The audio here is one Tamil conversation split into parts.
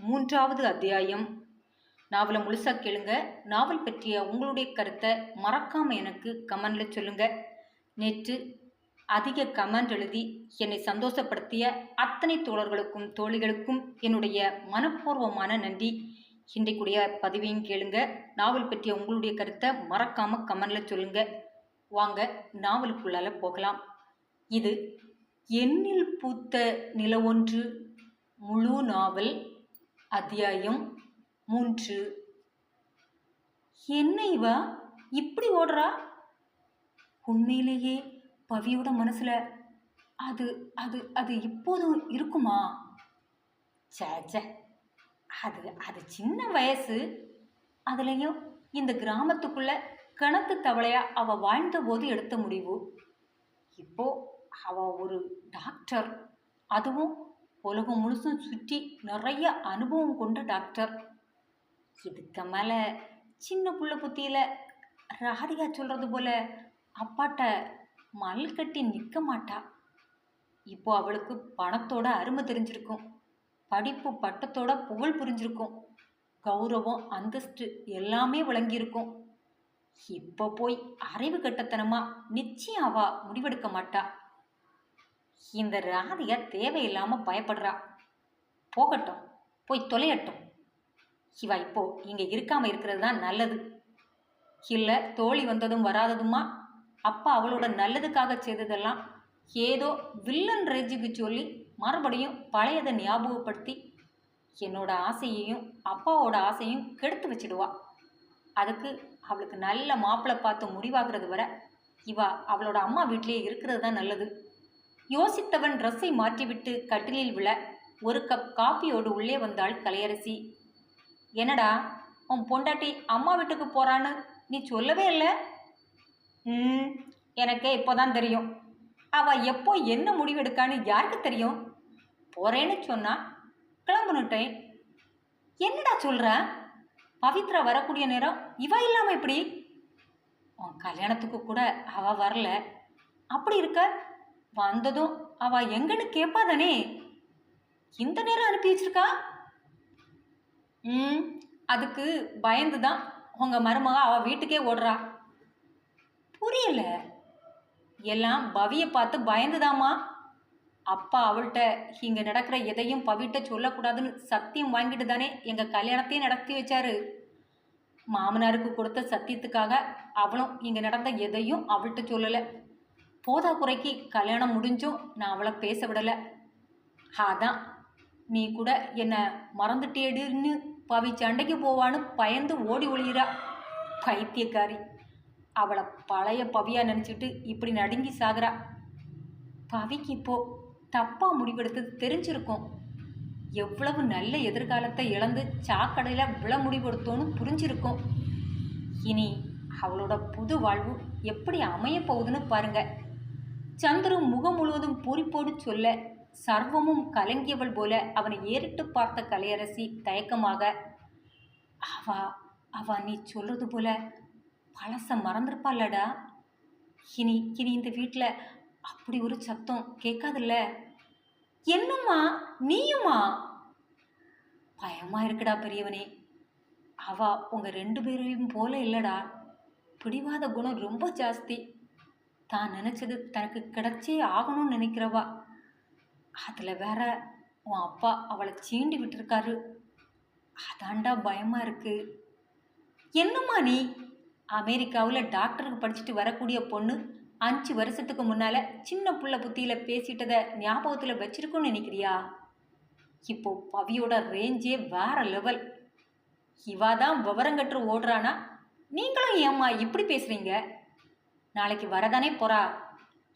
மூன்றாவது அத்தியாயம். நாவலை முழுசாக கேளுங்க. நாவல் பற்றிய உங்களுடைய கருத்தை மறக்காமல் எனக்கு கமெண்ட்ல சொல்லுங்கள் நேற்று அதிக கமெண்ட் எழுதி என்னை சந்தோஷப்படுத்திய அத்தனை தோழர்களுக்கும் தோழிகளுக்கும் என்னுடைய மனப்பூர்வமான நன்றி. இன்றைக்குடைய பதிவையும் கேளுங்க. நாவல் பற்றிய உங்களுடைய கருத்தை மறக்காம கமெண்ட்ல சொல்லுங்க. வாங்க நாவலுக்குள்ளால போகலாம். இது எண்ணில் பூத்த நிலவொன்று முழு நாவல் அத்தியாயம் மூன்று. என்ன இவ? இப்படி ஓடுறா? உண்மையிலேயே பவியோட மனசுல அது அது அது இப்போதும் இருக்குமா? ச்சே அது அது சின்ன வயசு. அதுலேயும் இந்த கிராமத்துக்குள்ள கிணத்து தவளையா அவ வாழ்ந்தபோது எடுத்த முடிவு. இப்போ அவ ஒரு டாக்டர். அதுவும் உலகம் முழுசும் சுற்றி நிறைய அனுபவம் கொண்ட டாக்டர். இதுக்கு மேலே சின்ன புள்ள புத்தியில் ராதிகா சொல்கிறது போல அப்பாட்ட மல் கட்டி நிற்க மாட்டா. இப்போ அவளுக்கு பணத்தோட அருமை தெரிஞ்சிருக்கும். படிப்பு பட்டத்தோட புகழ் புரிஞ்சிருக்கும். கௌரவம் அந்தஸ்து எல்லாமே விளங்கியிருக்கும். இப்போ போய் அறிவு கட்டத்தனமாக நிச்சயம் அவா முடிவெடுக்க மாட்டா. இந்த ராதியா தேவையில்லாம பயப்படுறா. போகட்டும் போய் தொலையட்டும். இவா இப்போ இங்க இருக்காம இருக்கிறது தான் நல்லது. இல்ல தோழி வந்ததும் வராததுமா? அப்பா அவளோட நல்லதுக்காக செய்ததெல்லாம் ஏதோ வில்லன் ரேஜிக்கு சொல்லி மறுபடியும் பழையதை ஞாபகப்படுத்தி என்னோட ஆசையையும் அப்பாவோட ஆசையும் கெடுத்து வச்சிடுவா. அதுக்கு அவளுக்கு நல்ல மாப்பிள்ளை பார்த்து முடிவாகிறது வர இவா அவளோட அம்மா வீட்லேயே இருக்கிறது தான் நல்லது. யோசித்தவன் ட்ரெஸ்ஸை மாற்றிவிட்டு கட்டிலில் விழ ஒரு கப் காப்பியோடு உள்ளே வந்தாள் கலையரசி. என்னடா உன் பொண்டாட்டி அம்மா வீட்டுக்கு போறான்னு நீ சொல்லவே இல்லை? ம் எனக்கே இப்போதான் தெரியும். அவ எப்போ என்ன முடிவெடுக்கான்னு யாருக்கு தெரியும்? போறேன்னு சொன்னா கிளம்புனுட்டேன் என்னடா சொல்ற? பவித்ரா வரக்கூடிய நேரம் இவ இல்லாம எப்படி? உன் கல்யாணத்துக்கு கூட அவ வரல. அப்படி இருக்க வந்ததும் அவ எங்கன்னு கேட்பா தானே இந்த நேரம் அனுப்பி வச்சிருக்கா? ம் அதுக்கு பயந்து தான் உங்க மருமக அவ வீட்டுக்கே ஓடுறா. புரியல. எல்லாம் பவியை பார்த்து பயந்துதாம்மா. அப்பா அவள்கிட்ட இங்கே நடக்கிற எதையும் பவிட்ட சொல்லக்கூடாதுன்னு சத்தியம் வாங்கிட்டு தானே எங்கள் கல்யாணத்தையும் நடத்தி வச்சாரு. மாமனாருக்கு கொடுத்த சத்தியத்துக்காக அவளும் இங்கே நடந்த எதையும் அவள்கிட்ட சொல்லலை. போதா குறைக்கு கல்யாணம் முடிஞ்சும் நான் அவளை பேச விடலை. அதான் நீ கூட என்னை மறந்துட்டேடுன்னு பவி சண்டைக்கு போவான்னு பயந்து ஓடி ஒளியிறா. பைத்தியக்காரி அவளை பழைய பவியாக நினச்சிட்டு இப்படி நடுங்கி சாகுறா. பவிக்கு இப்போ தப்பாக முடிவெடுத்தது தெரிஞ்சிருக்கும். எவ்வளவு நல்ல எதிர்காலத்தை இழந்து சாக்கடையில் விழ முடிவெடுத்தோன்னு புரிஞ்சிருக்கும். இனி அவளோட புது வாழ்வு எப்படி அமைய போகுதுன்னு பாருங்கள் சந்துரு முகம் முழுவதும் பூரிப்போடு சொல்ல சர்வமும் கலங்கியவள் போல அவனை ஏறிட்டு பார்த்த கலையரசி தயக்கமாக அவா அவா நீ சொல்றது போல பழச மறந்துருப்பாளடா? இனி இனி இந்த வீட்டில் அப்படி ஒரு சத்தம் கேட்காதுல்ல? என்னம்மா நீயுமா? பயமா இருக்குடா பெரியவனே. அவா உங்க ரெண்டு பேரையும் போல இல்லடா. பிடிவாத குணம் ரொம்ப ஜாஸ்தி. தான் நினச்சது தனக்கு கிடைச்சே ஆகணும்னு நினைக்கிறவா? அதில் வேற உன் அப்பா அவளை சீண்டி விட்டுருக்காரு. அதாண்டா பயமாக இருக்குது என்னம்மா நீ? அமெரிக்காவில் டாக்டருக்கு படிச்சுட்டு வரக்கூடிய பொண்ணு அஞ்சு வருஷத்துக்கு முன்னால் சின்ன புள்ள புத்தியில் பேசிட்டதை ஞாபகத்தில் வச்சிருக்கோன்னு நினைக்கிறியா? இப்போ பவியோட ரேஞ்சே வேற லெவல். இவா தான் விவரங்கற்று ஓடுறானா? நீங்களும் ஏம்மா இப்படி பேசுகிறீங்க நாளைக்கு வரதானே போறா?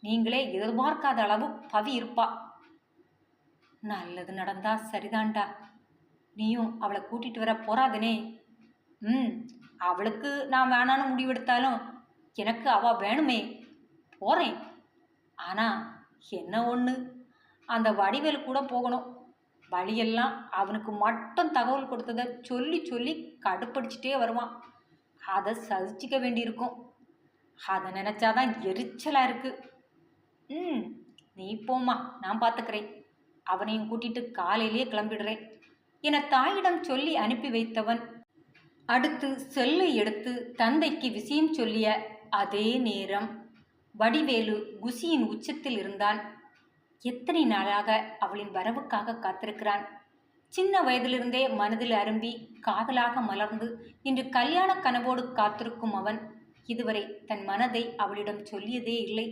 நீங்களே எதிர்பார்க்காத அளவு பவி இருப்பா. நல்லது நடந்தா சரிதான்டா. நீயும் அவளை கூட்டிட்டு வர போறாதனே. ம் அவளுக்கு நான் வேணான்னு முடிவெடுத்தாலும் எனக்கு அவ வேணுமே. போகிறேன் ஆனால் என்ன ஒன்று அந்த வடிவேல் கூட போகணும். வழியெல்லாம் அவனுக்கு மட்டும் தகவல் கொடுத்ததை சொல்லி சொல்லி கடுப்படிச்சிட்டே வருவான். அதை சகிச்சிக்க வேண்டியிருக்கும். அதை நினச்சாதான் எரிச்சலாக இருக்குது ம் நீ போம்மா நான் பார்த்துக்கிறேன் அவனையும் கூட்டிட்டு காலையிலேயே கிளம்பிடுறேன். என தாயிடம் சொல்லி அனுப்பி வைத்தவன் அடுத்து செல்லை எடுத்து தந்தைக்கு விஷயம் சொல்லிய அதே நேரம் வடிவேலு குசியின் உச்சத்தில் இருந்தான். எத்தனை நாளாக அவளின் வரவுக்காக காத்திருக்கிறான்? சின்ன வயதிலிருந்தே மனதில் அரும்பி காதலாக மலர்ந்து இன்று கல்யாண கனவோடு காத்திருக்கும் அவன் இதுவரை தன் மனதை அவளிடம் சொல்லியதே இல்லை.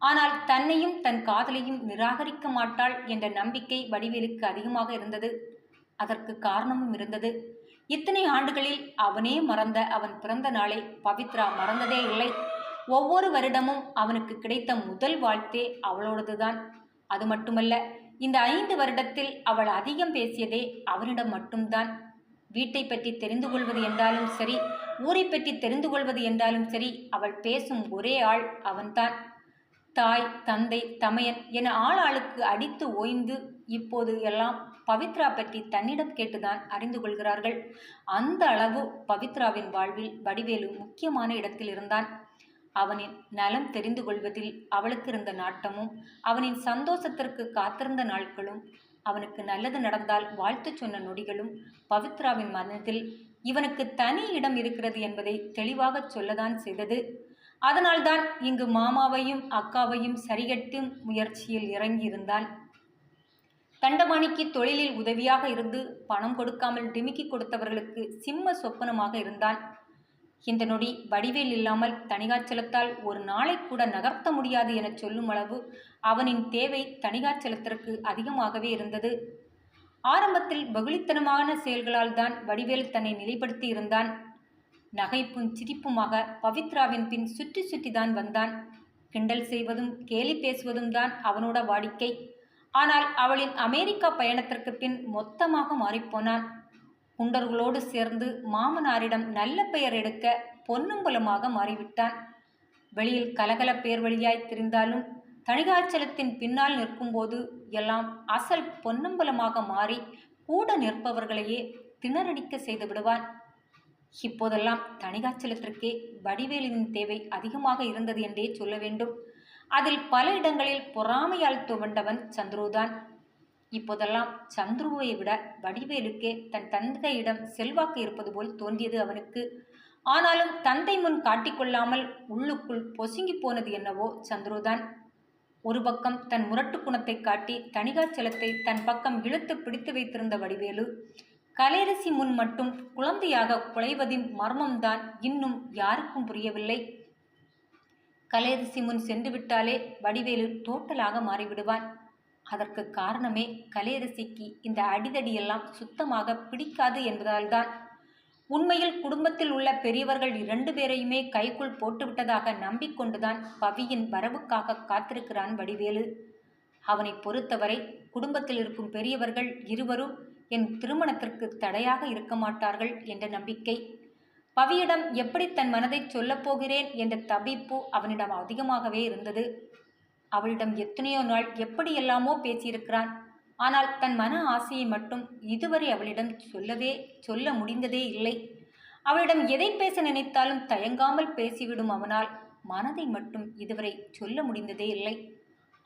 ஆனால் தன்னையும் தன் காதலையும் நிராகரிக்க மாட்டாள் என்ற நம்பிக்கை வடிவேலுக்கு அதிகமாக இருந்தது. அதற்கு காரணமும் இருந்தது. இத்தனை ஆண்டுகளில் அவனே மறந்த அவன் பிறந்த நாளை பவித்ரா மறந்ததே இல்லை. ஒவ்வொரு வருடமும் அவனுக்கு கிடைத்த முதல் வாழ்த்தே அவளோடதுதான். அது மட்டுமல்ல இந்த ஐந்து வருடத்தில் அவள் அதிகம் பேசியதே அவனிடம் மட்டும்தான். வீட்டை பற்றி தெரிந்து கொள்வது என்றாலும் சரி ஊரை பற்றி தெரிந்து கொள்வது என்றாலும் சரி அவள் பேசும் ஒரே ஆள் அவன்தான். தாய் தந்தை தமையன் என ஆள் ஆளுக்கு அடித்து ஓய்ந்து இப்போது எல்லாம் பவித்ரா பற்றி தன்னிடம் கேட்டுதான் அறிந்து கொள்கிறார்கள். அந்த அளவு பவித்ராவின் வாழ்வில் வடிவேலு முக்கியமான இடத்தில் இருந்தான். அவனின் நலம் தெரிந்து கொள்வதில் அவளுக்கு இருந்த நாட்டமும் அவனின் சந்தோஷத்திற்கு காத்திருந்த நாட்களும் அவனுக்கு நல்லது நடந்தால் வாழ்த்து சொன்ன நொடிகளும் பவித்ராவின் மனதில் இவனுக்கு தனி இடம் இருக்கிறது என்பதை தெளிவாகச் சொல்லதான் செய்தது. அதனால்தான் இங்கு மாமாவையும் அக்காவையும் சரிகட்டும் முயற்சியில் இறங்கியிருந்தாள். தண்டபாணிக்கு தொழிலில் உதவியாக இருந்து பணம் கொடுக்காமல் டிமிக்கி கொடுத்தவர்களுக்கு சிம்ம சொப்பனமாக இருந்தாள். இந்த நொடி வடிவேல் இல்லாமல் தனிகாச்சலத்தால் ஒரு நாளை கூட நகர்த்த முடியாது என சொல்லும் அளவு அவனின் தேவை தனிகாச்சலத்திற்கு அதிகமாகவே இருந்தது. ஆரம்பத்தில் பகுளித்தனமான செயல்களால் தான் வடிவேல் தன்னை நிலைப்படுத்தி இருந்தான் நகைப்பும் சிரிப்புமாக பவித்ராவின் பின் சுற்றி சுற்றி தான் வந்தான். கிண்டல் செய்வதும் கேலி பேசுவதும் தான் அவனோட வாடிக்கை. ஆனால் அவளின் அமெரிக்கா பயணத்திற்கு பின் மொத்தமாக மாறிப்போனான். குண்டர்களோடு சேர்ந்து மாமனாரிடம் நல்ல பெயர் எடுக்க பொன்னும்பலமாக மாறிவிட்டான். வெளியில் கலகல பேர் வழியாய் தெரிந்தாலும் கணிகாச்சலத்தின் பின்னால் நிற்கும்போது எல்லாம் அசல் பொன்னம்பலமாக மாறி கூட நிற்பவர்களையே திணறடிக்க செய்து விடுவான் இப்போதெல்லாம் தணிகாச்சலத்திற்கே வடிவேலுவின் தேவை அதிகமாக இருந்தது என்றே சொல்ல வேண்டும். அதில் பல இடங்களில் பொறாமையால் துவண்டவன் சந்துருதான். இப்போதெல்லாம் சந்துருவை விட வடிவேலுக்கே தன் தந்தையிடம் செல்வாக்கு இருப்பது போல் தோன்றியது அவனுக்கு. ஆனாலும் தந்தை முன் காட்டிக்கொள்ளாமல் உள்ளுக்குள் பொசுங்கி போனது என்னவோ சந்துருதான். ஒரு பக்கம் தன் முரட்டு குணத்தை காட்டி தணிகாச்சலத்தை தன் பக்கம் இழுத்து பிடித்து வைத்திருந்த வடிவேலு கலையரசி முன் மட்டும் குழந்தையாக குலைவதின் மர்மம்தான் இன்னும் யாருக்கும் புரியவில்லை. கலையரசி முன் சென்று விட்டாலே வடிவேலு டோட்டலாக மாறிவிடுவான். அதற்கு காரணமே கலையரசிக்கு இந்த அடிதடியெல்லாம் சுத்தமாக பிடிக்காது என்பதால்தான். உண்மையில் குடும்பத்தில் உள்ள பெரியவர்கள் இரண்டு பேரையுமே கைக்குள் போட்டுவிட்டதாக நம்பிக்கொண்டுதான் பவியின் வரவுக்காக காத்திருக்கிறான் வடிவேலு. அவனை பொறுத்தவரை குடும்பத்தில் இருக்கும் பெரியவர்கள் இருவரும் என் திருமணத்திற்கு தடையாக இருக்க மாட்டார்கள் என்ற நம்பிக்கை. பவியிடம் எப்படி தன் மனதை சொல்லப் போகிறேன் என்ற தவிப்பு அவனிடம் அதிகமாகவே இருந்தது. அவளிடம் எத்தனையோ நாள் எப்படியெல்லாமோ பேசியிருக்கிறான். ஆனால் தன் மன ஆசையை மட்டும் இதுவரை அவளிடம் சொல்லவே சொல்ல முடிந்ததே இல்லை. அவளிடம் எதை பேச நினைத்தாலும் தயங்காமல் பேசிவிடும் அவனால் மனதை மட்டும் இதுவரை சொல்ல முடிந்ததே இல்லை.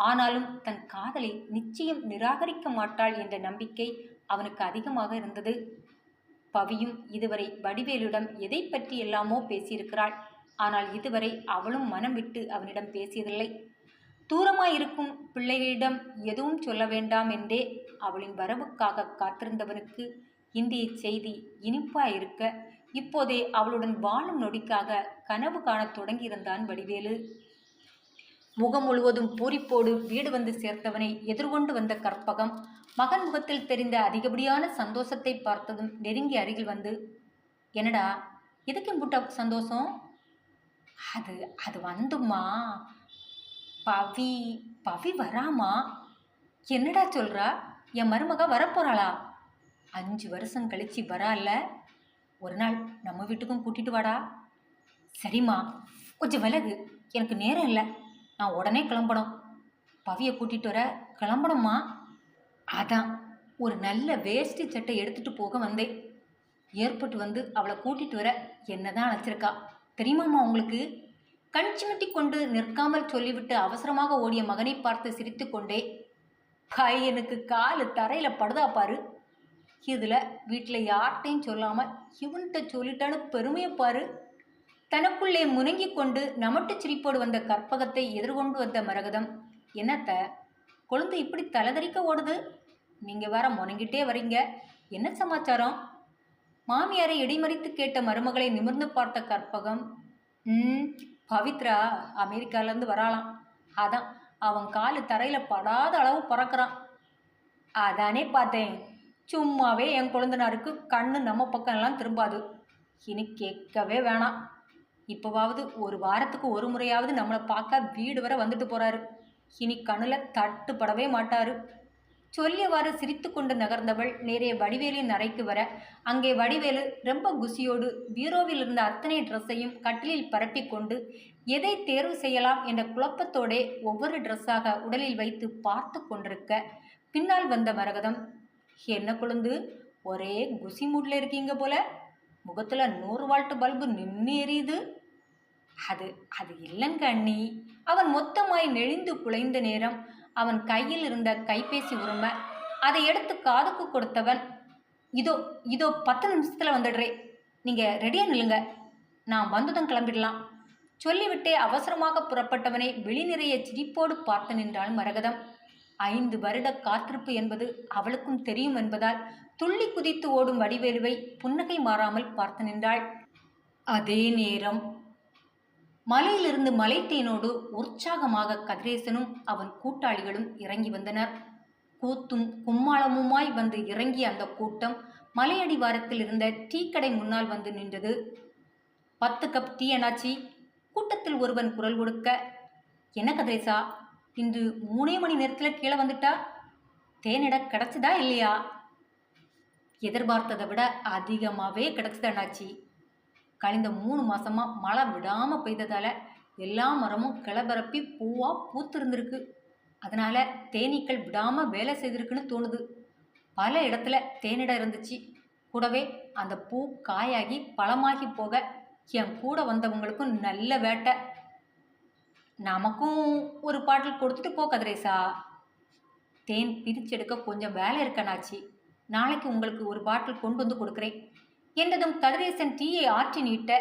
ஆனாலும் தன் காதலை நிச்சயம் நிராகரிக்க மாட்டாள் என்ற நம்பிக்கை அவனுக்கு அதிகமாக இருந்தது. பவியும் இதுவரை வடிவேலுடன் எதை பற்றி எல்லாமோ பேசியிருக்கிறாள். ஆனால் இதுவரை அவளும் மனம் விட்டு அவனிடம் பேசியதில்லை. தூரமாயிருக்கும் பிள்ளைகளிடம் எதுவும் சொல்ல வேண்டாம் என்றே அவளின் வரவுக்காக காத்திருந்தவனுக்கு இந்திய செய்தி இனிப்பாயிருக்க இப்போதே அவளுடன் வாழும் நொடிக்காக கனவு காணத் தொடங்கியிருந்தான் வடிவேலு. முகம் முழுவதும் பூரிப்போடு வீடு வந்து சேர்த்தவனை எதிர்கொண்டு வந்த கற்பகம் மகன் முகத்தில் தெரிந்த அதிகப்படியான சந்தோஷத்தை பார்த்ததும் நெருங்கி அருகில் வந்து என்னடா எதுக்கு இம்புட்ட சந்தோஷம்? அது அது வந்துமா பவி பவி வராமா? என்னடா சொல்கிறா என் மருமக வரப்போகிறாளா அஞ்சு வருஷம் கழிச்சு வரால ஒரு நாள் நம்ம வீட்டுக்கும் கூட்டிகிட்டு வாடா. சரிம்மா கொஞ்சம் விலகு. எனக்கு நேரம் இல்லை. நான் உடனே கிளம்பணும். பவியை கூட்டிகிட்டு வர கிளம்பணும்மா? அதான் ஒரு நல்ல வேஷ்டி சட்டை எடுத்துகிட்டு போக வந்தேன். ஏற்பட்டு வந்து அவளை கூட்டிகிட்டு வர என்னதான் அழைச்சிருக்கா. தெரியுமாம்மா உங்களுக்கு? கண் சிமிட்டி கொண்டு நிற்காமல் சொல்லிவிட்டு அவசரமாக ஓடிய மகனை பார்த்து சிரித்துக்கொண்டே பையனுக்கு காலு தரையில் படுதா பாரு. இதில் வீட்டில் யார்கிட்டையும் சொல்லாமல் இவன்கிட்ட சொல்லிட்டான்னு பெருமையை பாரு. தனக்குள்ளே முனங்கிக் கொண்டு நமட்டு சிரிப்போடு வந்த கற்பகத்தை எதிர்கொண்டு வந்த மரகதம் என்னத்த கொழுந்து இப்படி தலைதறிக்க ஓடுது? நீங்கள் வேற முனங்கிட்டே வரீங்க. என்ன சமாச்சாரம்? மாமியாரை இடைமறித்து கேட்ட மருமகளை நிமிர்ந்து பார்த்த கற்பகம் ம் பவித்ரா அமெரிக்காலேருந்து வராளாம். அதான் அவன் காலு தரையில் படாத அளவு பிறக்கிறான். அதானே பார்த்தேன். சும்மாவே என் குழந்தனாருக்கு கண்ணு நம்ம பக்கம்லாம் திரும்பாது. இனி கேட்கவே வேணாம். இப்போவாவது ஒரு வாரத்துக்கு ஒரு முறையாவது நம்மளை பார்க்க வீடு வர வந்துட்டு போகிறாரு இனி கண்ணில் தட்டுப்படவே மாட்டார். சொல்லியவாறு சிரித்து கொண்டு நகர்ந்தவள் நேரே வடிவேலின் அறைக்கு வர. அங்கே வடிவேலு ரொம்ப குசியோடு பீரோவில் இருந்த அத்தனை ட்ரெஸ்ஸையும் கட்டிலில் பரப்பிக்கொண்டு எதை தேர்வு செய்யலாம்? என்ற குழப்பத்தோடே ஒவ்வொரு ட்ரெஸ்ஸாக உடலில் வைத்து பார்த்து கொண்டிருக்க பின்னால் வந்த மரகதம் என்ன கொழுந்து ஒரே குசி மூட்டில் இருக்கீங்க போல? முகத்தில் நூறு வால்ட் பல்பு நின்று எரியுது. அது அது இல்லைங்க அண்ணி. அவன் மொத்தமாய் நெளிந்து குலைந்த நேரம் அவன் கையில் இருந்த கைபேசி உரிமை. அதை எடுத்து காதுக்கு கொடுத்தவன் இதோ இதோ பத்து நிமிஷத்தில் வந்துடுறே. நீங்கள் ரெடியாக நில்லுங்க. நான் வந்ததும் கிளம்பிடலாம். சொல்லிவிட்டே அவசரமாக புறப்பட்டவனை வெளி நிறைய சிரிப்போடு பார்த்து நின்றாள் மரகதம். ஐந்து வருட காத்திருப்பு என்பது அவளுக்கும் தெரியும் என்பதால் துள்ளி குதித்து ஓடும் வடிவேலுவை புன்னகை மாறாமல் பார்த்து நின்றாள். அதே நேரம் மலையிலிருந்து மலைத்தேனோடு உற்சாகமாக கதிரேசனும் அவன் கூட்டாளிகளும் இறங்கி வந்தனர். கூத்தும் கும்மாளமுமாய் வந்து இறங்கிய அந்த கூட்டம் மலையடிவாரத்தில் இருந்த டீ கடை முன்னால் வந்து நின்றது. பத்து கப் டீ அண்ணாச்சி கூட்டத்தில் ஒருவன் குரல் கொடுக்க என்ன கதிரேசா இன்று மூணே மணி நேரத்தில் கீழே வந்துட்டா? தேனிட கிடைச்சதா இல்லையா? எதிர்பார்த்ததை விட அதிகமாகவே கிடைச்சது அண்ணாச்சி கழிந்த மூணு மாசமா மழை விடாம பெய்ததால எல்லா மரமும் கிளபரப்பி பூவா பூத்திருந்திருக்கு. அதனால தேனீக்கள் விடாம வேலை செய்திருக்குன்னு தோணுது. பல இடத்துல தேனிடம் இருந்துச்சு. கூடவே அந்த பூ காயாகி பழமாகி போக என் கூட வந்தவங்களுக்கும் நல்ல வேட்டை. நமக்கும் ஒரு பாட்டில் கொடுத்துட்டு போ கதிரேசா. தேன் பிரிச்செடுக்க கொஞ்சம் வேலை இருக்கனாச்சி. நாளைக்கு உங்களுக்கு ஒரு பாட்டில் கொண்டு வந்து கொடுக்குறேன். என்றதும் கதிரேசன் டீயை ஆற்றி நீட்ட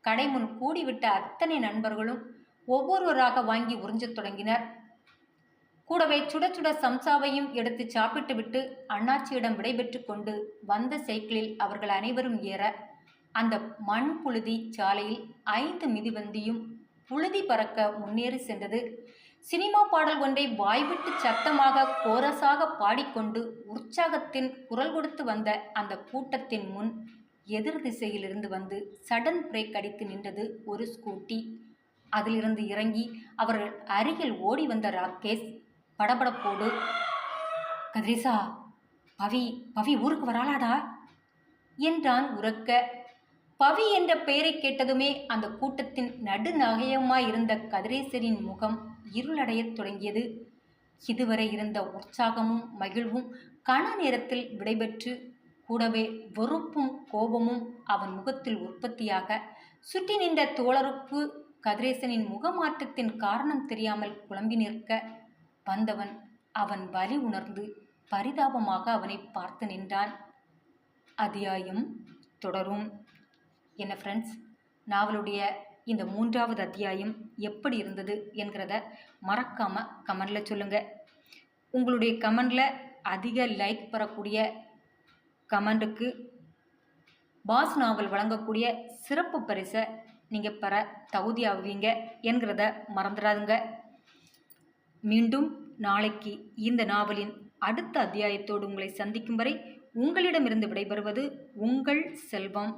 கடை முன் கூடிவிட்ட அத்தனை நண்பர்களும் ஒவ்வொருவராக வாங்கி உறிஞ்சத் தொடங்கினர். கூடவே சுட சுட சம்சாவையும் எடுத்து சாப்பிட்டுவிட்டு அண்ணாச்சியிடம் விடைபெற்று கொண்டு வந்த சைக்கிளில் அவர்கள் அனைவரும் ஏற அந்த மண் புழுதி சாலையில் ஐந்து மிதிவந்தியும் புழுதி பறக்க முன்னேறி சென்றது. சினிமா பாடல் ஒன்றை வாய்விட்டு சத்தமாக கோரஸாக பாடிக்கொண்டு உற்சாகத்தின் குரல் கொடுத்து வந்த அந்த கூட்டத்தின் முன் எதிர் திசையிலிருந்து வந்து சடன் பிரேக் அடித்து நின்றது ஒரு ஸ்கூட்டி அதிலிருந்து இறங்கி அவர்கள் அருகில் ஓடி வந்த ராகேஷ் படபடப்போடு கதிரேசா பவி பவி ஊருக்கு வராளாடா? என்றான் உறக்க. பவி என்ற பெயரை கேட்டதுமே அந்த கூட்டத்தின் நடுநகையமாயிருந்த கதிரேசரின் முகம் இருளடையத் தொடங்கியது. இதுவரை இருந்த உற்சாகமும் மகிழ்வும் கன நேரத்தில் விடைபெற்று கூடவே வெறுப்பும் கோபமும் அவன் முகத்தில் உற்பத்தியாக சுற்றி நின்ற தோழருப்பு கதிரேசனின் முகமாற்றத்தின் காரணம் தெரியாமல் குழம்பி நிற்க வந்தவன் அவன் வலி உணர்ந்து பரிதாபமாக அவனை பார்த்து நின்றான். அத்தியாயம் தொடரும். என்ன ஃப்ரெண்ட்ஸ் நாவலுடைய இந்த மூன்றாவது அத்தியாயம் எப்படி இருந்தது என்கிறத மறக்காமல் கமெண்டில் சொல்லுங்கள் உங்களுடைய கமெண்டில் அதிக லைக் பெறக்கூடிய கமெண்ட்டுக்கு பாஸ் நாவல் வழங்கக்கூடிய சிறப்பு பரிசை நீங்கள் பெற தகுதியாகுவீங்க என்கிறத மறந்துடாதுங்க. மீண்டும் நாளைக்கு இந்த நாவலின் அடுத்த அத்தியாயத்தோடு உங்களை சந்திக்கும் வரை உங்களிடமிருந்து விடைபெறுவது உங்கள் செல்வம்.